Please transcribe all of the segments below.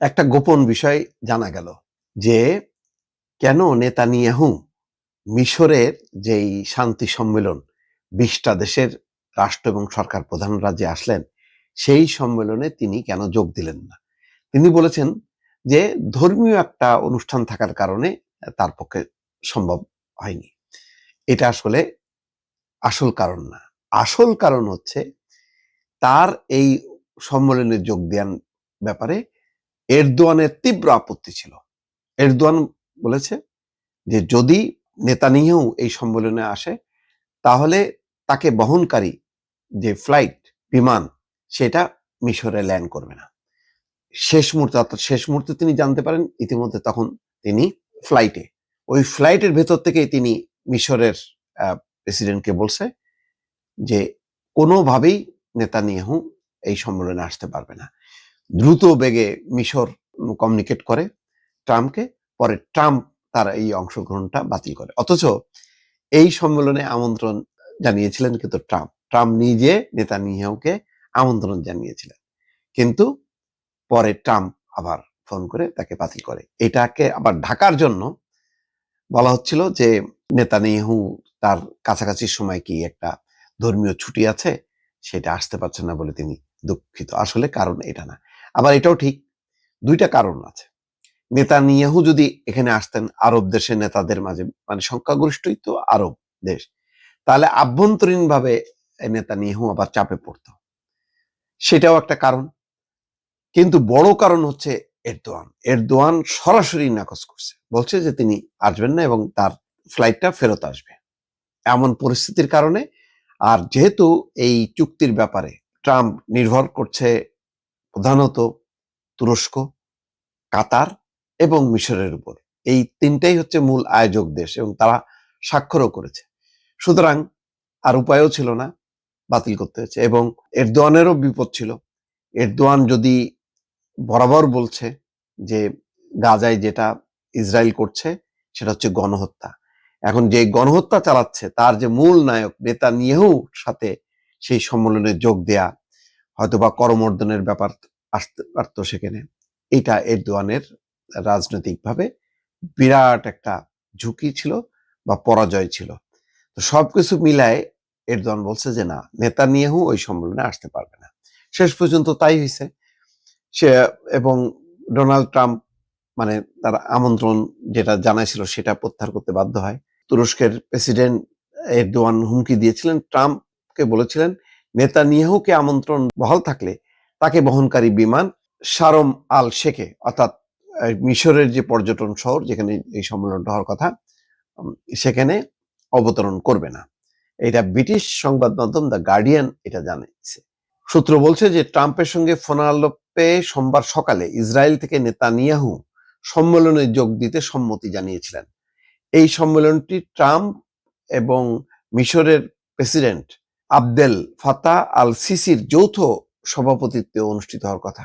একটা গোপন বিষয় জানা গেল যে কেন নেতানিয়াহু মিশরের যেই শান্তি সম্মেলন বিশটা দেশের রাষ্ট্র এবং সরকার প্রধানরা যে আসলেন, সেই সম্মেলনে তিনি কেন যোগ দিলেন না? তিনি বলেছেন যে ধর্মীয় একটা অনুষ্ঠান থাকার কারণে তার পক্ষে সম্ভব হয়নি। এটা আসলে আসল কারণ না। আসল কারণ হচ্ছে তার এই সম্মেলনে যোগ দেওয়ার ব্যাপারে এরদোয়ানের তীব্র আপত্তি ছিল। এরদোয়ান বলেছে যে, যদি নেতা নেতানিয়াহু এই সম্মেলনে আসে, তাহলে তাকে বহনকারী যে ফ্লাইট, বিমান, সেটা মিশরে ল্যান্ড করবে না। শেষ মুহূর্তে, অর্থাৎ শেষ মুহূর্তে তিনি জানতে পারেন, ইতিমধ্যে তখন তিনি ফ্লাইটে। ওই ফ্লাইটের ভেতর থেকেই তিনি মিশরের প্রেসিডেন্টকে বলছে যে, কোনোভাবেই নেতা নেতানিয়াহু এই সম্মেলনে আসতে পারবে না। দ্রুত বেগে মিশর কমিউনিকেট করে ট্রাম্পকে, পরে ট্রাম্প তার এই অংশগ্রহণটা বাতিল করে। অথচ এই সম্মেলনে আমন্ত্রণ জানিয়েছিলেন কিন্তু ট্রাম্প। ট্রাম্প নিজে নেতানিয়াহুকে আমন্ত্রণ জানিয়েছিলেন। কিন্তু পরে ট্রাম্প আবার ফোন করে তাকে বাতিল করে। এটাকে আবার ঢাকার জন্য বলা হচ্ছিল যে নেতা নেতানিয়াহু তার কাছাকাছি সময় কি একটা ধর্মীয় ছুটি আছে? সেটা আসতে পারছে না বলে তিনি দুঃখিত। আসলে কারণ এটা না। আবার এটাও ঠিক, দুইটা কারণ আছে। নেতানিয়াহু যদি এখানে আসতেন, আরব দেশের নেতাদের মাঝে মানে সংখ্যাগরিষ্ঠই তো আরব দেশ, তাহলে আভ্যন্তরীণভাবে নেতানিয়াহু আবার চাপে পড়ত। সেটাও একটা কারণ। কিন্তু বড় কারণ হচ্ছে এরদোয়ান। এরদোয়ান সরাসরি নাকচ করছে। বলছে যে তিনি আসবেন না এবং তার ফ্লাইটটা ফেরত আসবে। এমন পরিস্থিতির কারণে, আর যেহেতু এই চুক্তির ব্যাপারে ট্রাম্প নির্ভর করছে প্রধানত তুরস্ক, কাতার এবং মিশরের উপর। এই তিনটাই হচ্ছে মূল আয়োজক দেশ এবং তারা স্বাক্ষরও করেছে। সুতরাং আর উপায়ও ছিল না, বাতিল করতে হয়েছে এবং এরদোয়ানেরও বিপদ ছিল। এরদোয়ান যদি বরাবর বলছে যে গাজায় যেটা ইসরায়েল করছে, সেটা হচ্ছে গণহত্যা। এখন যে গণহত্যা চালাচ্ছে, তার যে মূল নায়ক নেতা নিয়েও সাথে সেই সম্মেলনে যোগ দেয়া হয়তোবা করমর্দনের ব্যাপার আসতে পারত সেখানে। এটা এরদোয়ানের রাজনৈতিকভাবে বিরাট একটা ঝুঁকি ছিল বা পরাজয় ছিল। তো সবকিছু মিলায় এরদোয়ান বলছে যে, না নেতা নিয়েও ওই সম্মেলনে আসতে পারবে না। শেষ পর্যন্ত তাই হয়েছে। সে এবং ডোনাল্ড ট্রাম্প মানে তার আমন্ত্রণ যেটা জানাইছিল সেটা প্রত্যাহার করতে বাধ্য হয়। তুরস্কের প্রেসিডেন্ট এরদোয়ান হুমকি দিয়েছিলেন। ট্রাম্পকে বলেছিলেন নেতা নিয়াহুকে আমন্ত্রণ বহাল থাকলে তাকে বহনকারী বিমান সারম আল শেখে, অর্থাৎ মিশরের যে পর্যটন শহর যেখানে এই সম্মেলনটা হওয়ার কথা সেখানে অবতরণ করবে না। এটা ব্রিটিশ সংবাদ মাধ্যম দ্য গার্ডিয়ান এটা জানিয়েছে। সূত্র বলছে যে ট্রাম্পের সঙ্গে ফোনালোপে সোমবার সকালে ইসরায়েল থেকে নেতানিয়াহু সম্মেলনে যোগ দিতে সম্মতি জানিয়েছিলেন। এই সম্মেলনটি ট্রাম্প এবং মিশরের প্রেসিডেন্ট আবদেল ফাতা আল সিসির যৌথ সভাপতিত্বে অনুষ্ঠিত হওয়ার কথা।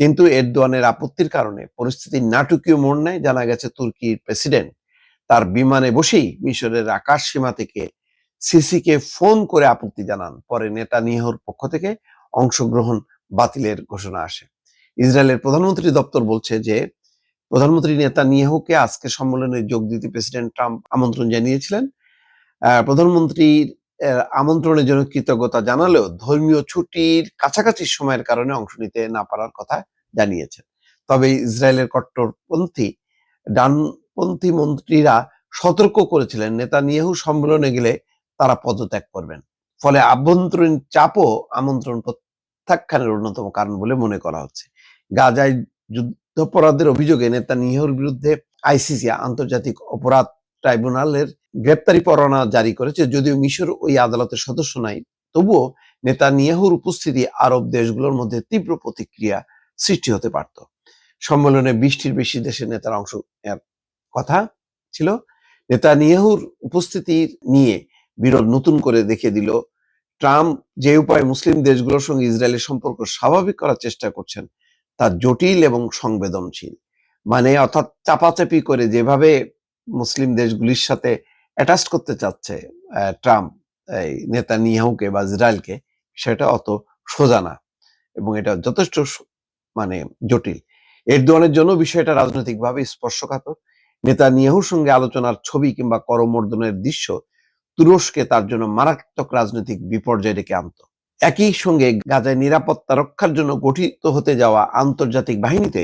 কিন্তু এরদোয়ানের আপত্তির কারণে পরিস্থিতি নাটকীয় মোড় নেয়। জানা গেছে, তুর্কির প্রেসিডেন্ট তার বিমানে বসেই মিশরের আকাশ সীমা থেকে সিসিকে ফোন করে আপত্তি জানান। পরে নেতা নিহর পক্ষ থেকে অংশগ্রহণ বাতিলের ঘোষণা আসে। ইসরায়েলের প্রধানমন্ত্রী দপ্তর বলছে যে, প্রধানমন্ত্রী নেতা নিয়াহুকে আজকে সম্মেলনে যোগ দিতে প্রেসিডেন্ট ট্রাম্প আমন্ত্রণ জানিয়েছিলেন। প্রধানমন্ত্রীর আমন্ত্রণের জন্য কৃতজ্ঞতা জানালেও ধর্মীয় ছুটির কাছাকাছি সময়ের কারণে অংশ নিতে না পারার কথা জানিয়েছেন। তবে ইসরায়েলের কট্টরপন্থী, ডানপন্থী মন্ত্রীরা সতর্ক করেছিলেন নেতা নিয়াহু সম্মেলনে গেলে তারা পদত্যাগ করবেন। ফলে আভ্যন্তরীণ চাপও আমন্ত্রণ প্রত্যাখ্যানের অন্যতম কারণ বলে মনে করা হচ্ছে। গাজায় যুদ্ধাপরাধের অভিযোগে নেতা নিহর বিরুদ্ধে আইসিসি আন্তর্জাতিক অপরাধ ট্রাইব্যুনালের গ্রেপ্তারি পরোয়ানা জারি করেছে, যদিও মিশর ওই আদালতের সদস্য নাই। তবুও নেতা নিয়াহুর উপস্থিতি আরব দেশগুলোর মধ্যে তীব্র প্রতিক্রিয়া সৃষ্টি হতে পারত। সম্মেলনে বিশটির বেশি দেশের নেতার অংশ কথা ছিল। নেতা নিয়াহুর উপস্থিতি নিয়ে বিরোধ নতুন করে দেখিয়ে দিল ট্রাম্প যে উপায়ে মুসলিম দেশগুলোর সঙ্গে ইসরায়েলের সম্পর্ক স্বাভাবিক করার চেষ্টা করছেন, তা জটিল এবং সংবেদনশীল। মানে অর্থাৎ চাপাচাপি করে যেভাবে মুসলিম দেশগুলির সাথে অ্যাটাচ করতে চাচ্ছে ট্রাম্প, এই নেতা নিয়াহুকে বা ইসরায়েলকে, সেটা অত সোজা না এবং এটা যথেষ্ট মানে জটিল। এরদোয়ানের জন্য বিষয়টা রাজনৈতিকভাবে স্পর্শকাতর। নেতা নেতানিয়াহুর সঙ্গে আলোচনার ছবি কিংবা করমর্দনের দৃশ্য তুরস্কে তার জন্য মারাত্মক রাজনৈতিক বিপর্যয় ডেকে আনত। একই সঙ্গে গাজায় নিরাপত্তা রক্ষার জন্য গঠিত হতে যাওয়া আন্তর্জাতিক বাহিনীতে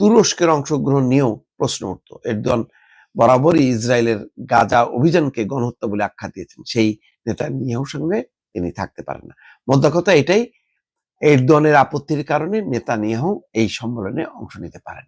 তুরস্কের অংশগ্রহণ নিয়েও প্রশ্ন উঠত। এরদোয়ান বরাবরই ইসরায়েলের গাজা অভিযানকে গণহত্যা বলে আখ্যা দিয়েছেন। সেই নেতা নেতানিয়াহুর সঙ্গে তিনি থাকতে পারেন না। মধ্য কথা এটাই দলের আপত্তির কারণে নেতা নেতানিয়াহু এই সম্মেলনে অংশ নিতে পারেন